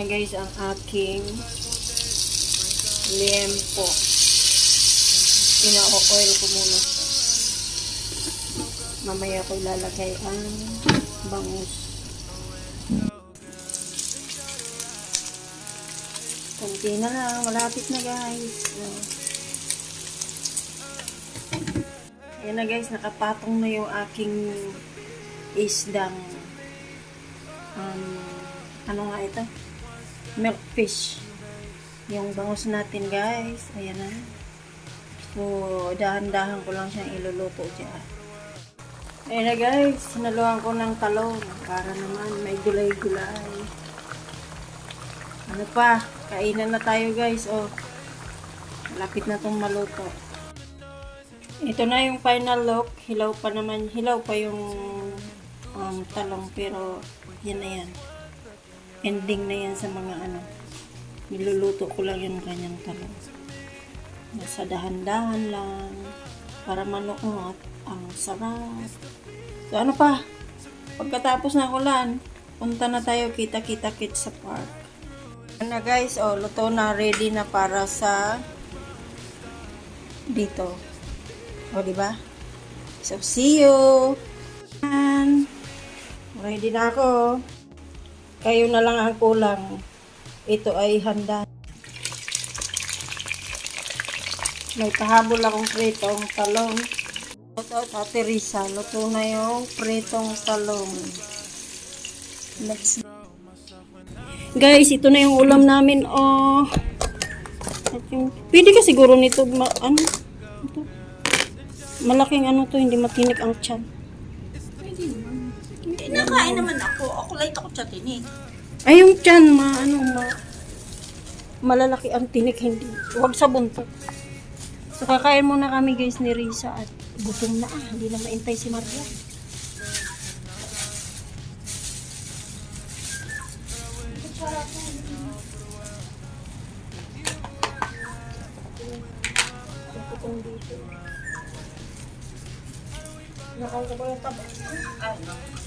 na guys ang aking liempo. Pina-oil ko muna. Mamaya ko ilalagay ang bangus. Kunti na lang. Malapit na guys. Ayan na guys, nakapatong na yung aking isdang um, ano nga ito? Milk fish. Yung bangus natin guys. Ayan na. So, dahan-dahan ko lang siyang iluluto dyan. Ayan na guys, sinaluhan ko ng talong para naman may gulay-gulay. Ano pa? Kainan na tayo guys. Oh, malapit na tong maluto. Ito na yung final look. Hilaw pa naman. Hilaw pa yung um, talong pero yan na yan. Ending na yan sa mga ano. Niluluto ko lang yung kanyang talong. Nasa dahan-dahan lang. Para manuot. Ang sarap. So ano pa? Pagkatapos ng ulan, punta na tayo kita-kita kit sa park. Ano guys, oh, luto na ready na para sa dito. O, di ba? So, see you! Yan. Ready na ako. Kayo na lang ang kulang. Ito ay handa. May pahabol akong pritong talong. Ito sa Teresa. Luto na yung pritong talong. Let's Guys, ito na yung ulam namin. Oh. Yung- Pwede ka siguro nito, ma- ano? Ito. Malaking ano to, hindi matinik ang tiyan. Hindi, nakain naman ako. Ako light ako chatin eh. Ay, yung tiyan, ma, ano, ma, malalaki ang tinik, hindi. Huwag sa buntot. So, kakain muna kami guys ni Risa at gutom na ah, hindi na maintay si Maria. Nakain ka ba yung taba? Ah, no.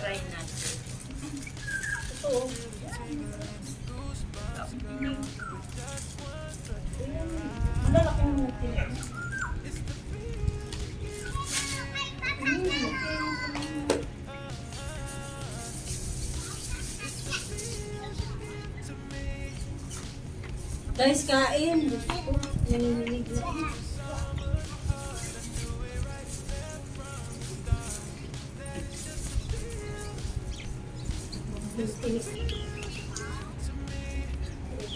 Try. Guys, kain. Nanginginig na.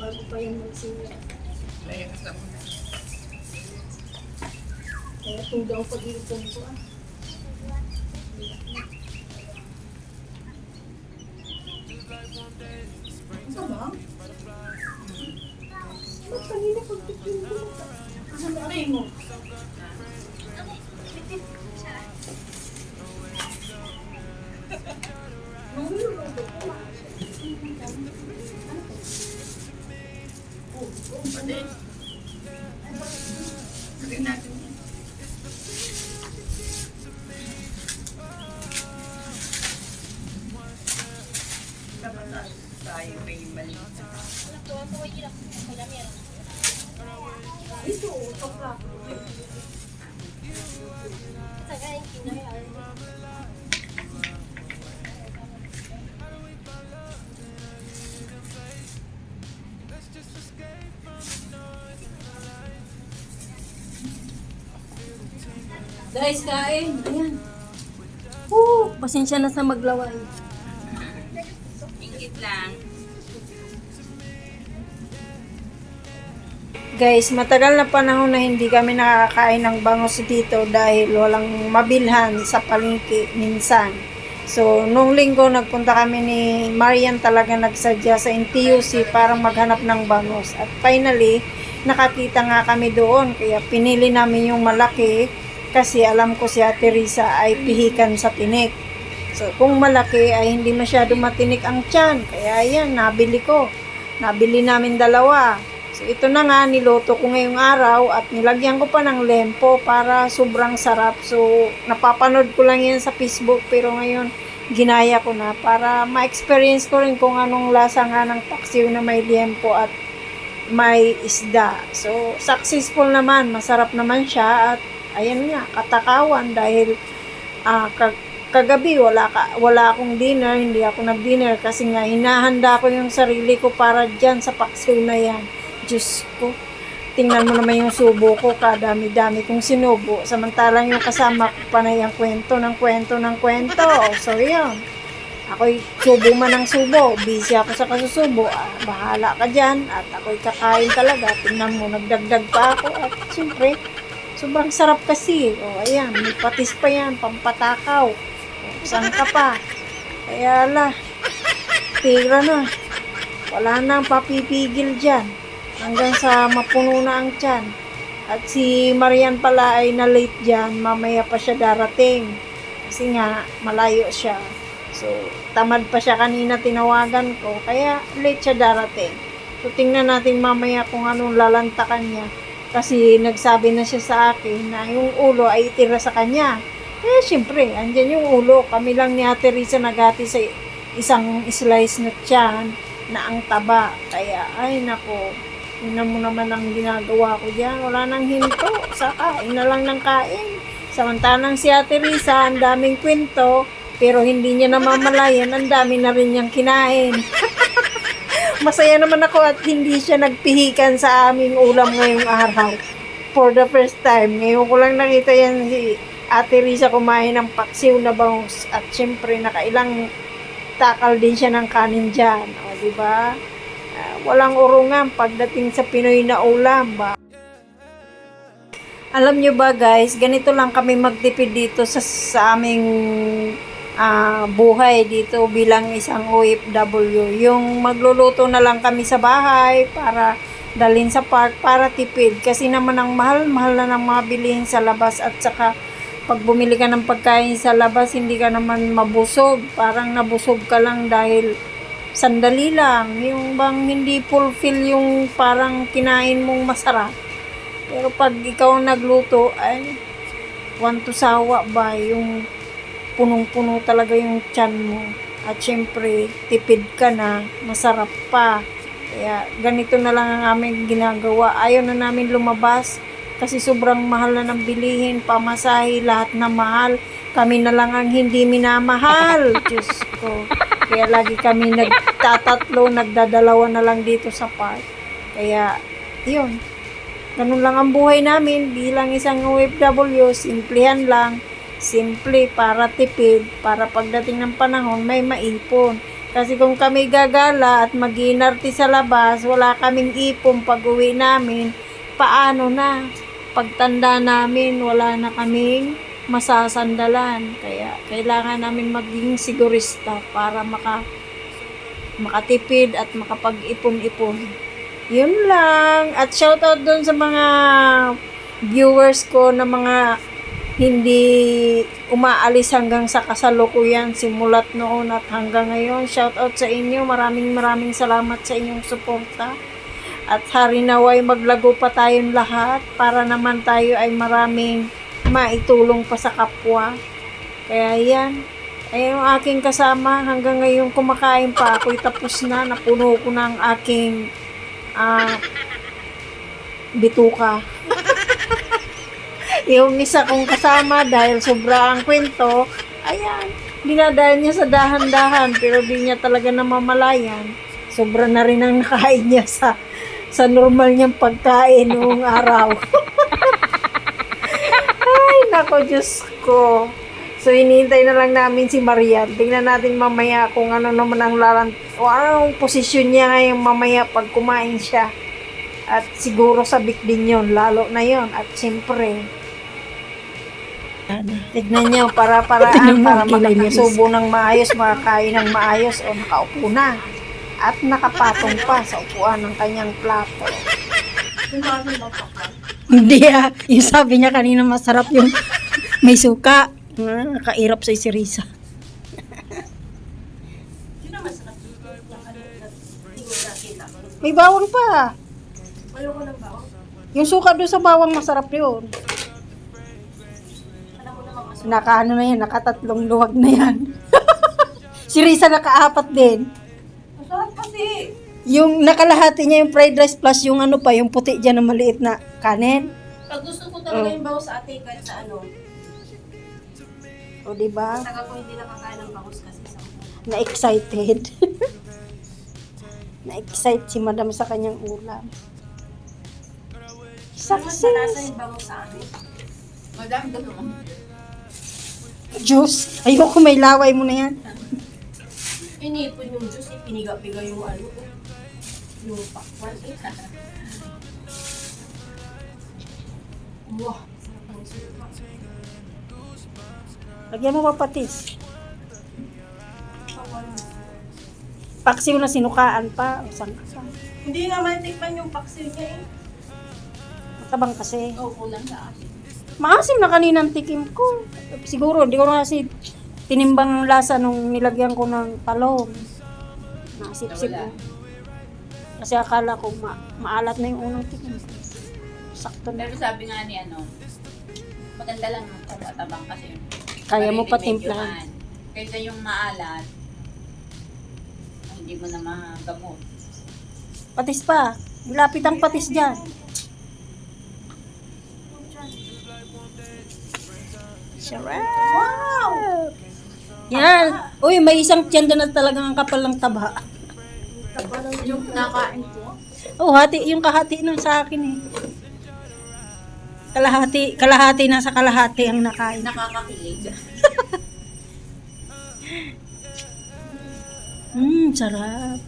Bago pa yung magsimula. Kaya kung daw pag-iipon ko ah. Ito ba? Ba't kanina pag-iipon ko? Ano aray mo? Pwede. Try natin yan. Dapat tayo may mali. Ito, kapra. Guys, kain. Ayan. Woo! Pasensya na sa maglaway. Ingit lang. Guys, matagal na panahon na hindi kami nakakain ng bangos dito dahil walang mabilhan sa palengke minsan. So, nung linggo nagpunta kami ni Marian talaga nagsadya sa NTUC para maghanap ng bangos. At finally, nakakita nga kami doon. Kaya pinili namin yung malaki kasi alam ko si Ate Risa ay pihikan sa tinik. So, kung malaki ay hindi masyado matinik ang tiyan. Kaya yan, nabili ko. Nabili namin dalawa. So, ito na nga, niloto ko ngayong araw at nilagyan ko pa ng lempo para sobrang sarap. So, napapanood ko lang yan sa Facebook pero ngayon ginaya ko na para ma-experience ko rin kung anong lasa nga ng paksiw na may liempo at may isda. So, successful naman, masarap naman siya at ayan nga, katakawan dahil ah, kag- kagabi wala, ka, wala akong dinner, hindi ako nag-dinner kasi nga hinahanda ko yung sarili ko para dyan sa paksiw na yan. Diyos ko, tingnan mo naman yung subo ko, kadami-dami kong sinubo. Samantalang yung kasama ko panay ang kwento ng kwento ng kwento. So, yun. Ako'y subo man ng subo. Busy ako sa kasusubo. Ah, bahala ka dyan. At ako'y kakain talaga. Tingnan mo, nagdagdag pa ako. At siyempre, sobrang sarap kasi. O, ayan, may patis pa yan, pampatakaw. O, saan ka pa? Kaya la, tira na. Wala nang papipigil dyan. Hanggang sa mapuno na ang tiyan. At si Marian pala ay na late dyan. Mamaya pa siya darating. Kasi nga, malayo siya. So, tamad pa siya kanina tinawagan ko. Kaya, late siya darating. So, tingnan natin mamaya kung anong lalantakan niya. Kasi nagsabi na siya sa akin na yung ulo ay itira sa kanya. Eh, syempre, andyan yung ulo. Kami lang ni Ate Risa nagati sa isang slice na tiyan na ang taba. Kaya, ay nako, tingnan mo naman ang ginagawa ko dyan. Wala nang hinto. Sa kain na lang ng kain. Samantalang si Ate Risa, ang daming kwento, pero hindi niya namamalayan, ang dami na rin niyang kinain. Masaya naman ako at hindi siya nagpihikan sa aming ulam ngayong araw. For the first time. Ngayon ko lang nakita yan si Ate Risa kumain ng paksiw na bangus. At syempre, nakailang takal din siya ng kanin dyan. O, di ba? Ah, walang urungan pagdating sa Pinoy na ulam ba? Alam nyo ba guys, ganito lang kami magtipid dito sa, sa aming ah, buhay dito bilang isang OFW. Yung magluluto na lang kami sa bahay para dalhin sa park para tipid. Kasi naman ang mahal-mahal na ng mga bilihin sa labas at saka pag bumili ka ng pagkain sa labas, hindi ka naman mabusog. Parang nabusog ka lang dahil sandali lang. Yung bang hindi fulfill yung parang kinain mong masarap. Pero pag ikaw nagluto, ay, want to sawa ba, yung punong-puno talaga yung tiyan mo. At syempre, tipid ka na, masarap pa. Kaya ganito na lang ang aming ginagawa. Ayaw na namin lumabas kasi sobrang mahal na ng bilihin, pamasahe, lahat na mahal. Kami na lang ang hindi minamahal. Diyos ko. Kaya lagi kami nagtatatlo, nagdadalawa na lang dito sa park. Kaya, yun. Ganun lang ang buhay namin bilang isang OFW, simplihan lang, simple para tipid, para pagdating ng panahon may maipon. Kasi kung kami gagala at mag-inarte sa labas, wala kaming ipon pag uwi namin, paano na? Pagtanda namin, wala na kaming masasandalan. Kaya kailangan namin maging sigurista para maka makatipid at makapag-ipon-ipon. Yun lang. At shoutout doon sa mga viewers ko na mga hindi umaalis hanggang sa kasalukuyan simulat noon at hanggang ngayon. Shoutout sa inyo. Maraming maraming salamat sa inyong suporta. At hari naway maglago pa tayong lahat para naman tayo ay maraming maitulong pa sa kapwa. Kaya yan. Ay yung aking kasama hanggang ngayon kumakain pa ako'y tapos na. Napuno ko ang aking ah, bituka. Yung isa kong kasama dahil sobra ang kwento, ayan, dinadaan niya sa dahan-dahan pero di niya talaga namamalayan. Sobra na rin ang nakain niya sa sa normal niyang pagkain noong araw. Ay, nako, Diyos ko. So, hinihintay na lang namin si Marian. Tingnan natin mamaya kung ano naman ang lalant o anong posisyon niya ngayong mamaya pag kumain siya. At siguro sabik din yon lalo na yon At siyempre, tignan niyo para para para makasubo ng maayos, makakain ng maayos o nakaupo na. At nakapatong pa sa upuan ng kanyang plato. Hindi ah. Yung sabi niya kanina masarap yung may suka. Ah, Nakairap sa si Risa. May bawang pa. Yung suka doon sa bawang masarap yun. Naka ano na yan, nakatatlong luwag na yan. Si Risa nakaapat din. Masarap kasi. Yung nakalahati niya yung fried rice plus yung ano pa, yung puti dyan na maliit na kanin. Pag gusto ko talaga Oh. yung sa ate kahit sa ano. O, di ba? Taga ko hindi nakakain ng bangus kasi sa Na-excited. Na-excite si madam sa kanyang ulam. Mas malasa Success! yung bangus sa amin. Madam, ganun. Juice. Ayoko may laway mo na yan. Inipon yung juice, ipiniga-piga yung ano. Yung pakwan. Suka. Lagyan mo pa patis. Paksiw na sinukaan pa. Isang kasang. Hindi naman tikman yung paksiw niya eh. Matabang kasi. Oh, kulang sa akin. Maasim na kaninang tikim ko. Siguro, hindi ko na kasi tinimbang lasa nung nilagyan ko ng talong. Nasip-sip ko. Kasi akala ko ma- maalat na yung unang tikim. Sakto na. Pero sabi nga ni ano, maganda lang ang tatabang kasi. Kaya mo pa marimedyohan. timplahan. Kaysa yung maalat, hindi mo na magamot. Patis pa. Lapit ang patis dyan. Sarap! Wow! Yan. Uy, may isang tiyanda na talagang ang kapal ng taba. Yung nakain ko, Oh, hati, yung kahati nun sa akin eh. Kalahati, kalahati na sa kalahati ang nakain. nakakakilig. Mmm, sarap.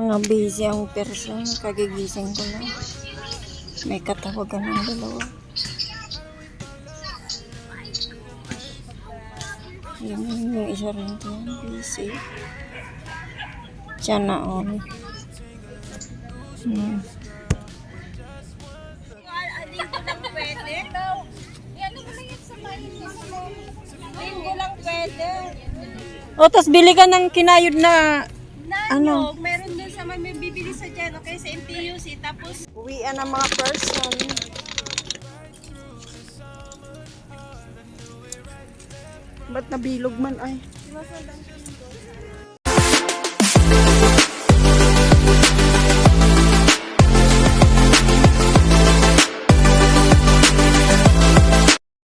Mga busy ang person, kagigising ko lang. May katawagan ng dalawa. Yun, yung isa rin dyan, busy. Siya na on. Hmm. Linggo lang pwede. O, tas bili ka ng kinayod na ano? Meron sa may bibili sa dyan, okay? Sa MTUC. Tapos, Uwian ng mga person. Ba't nabilog man ay?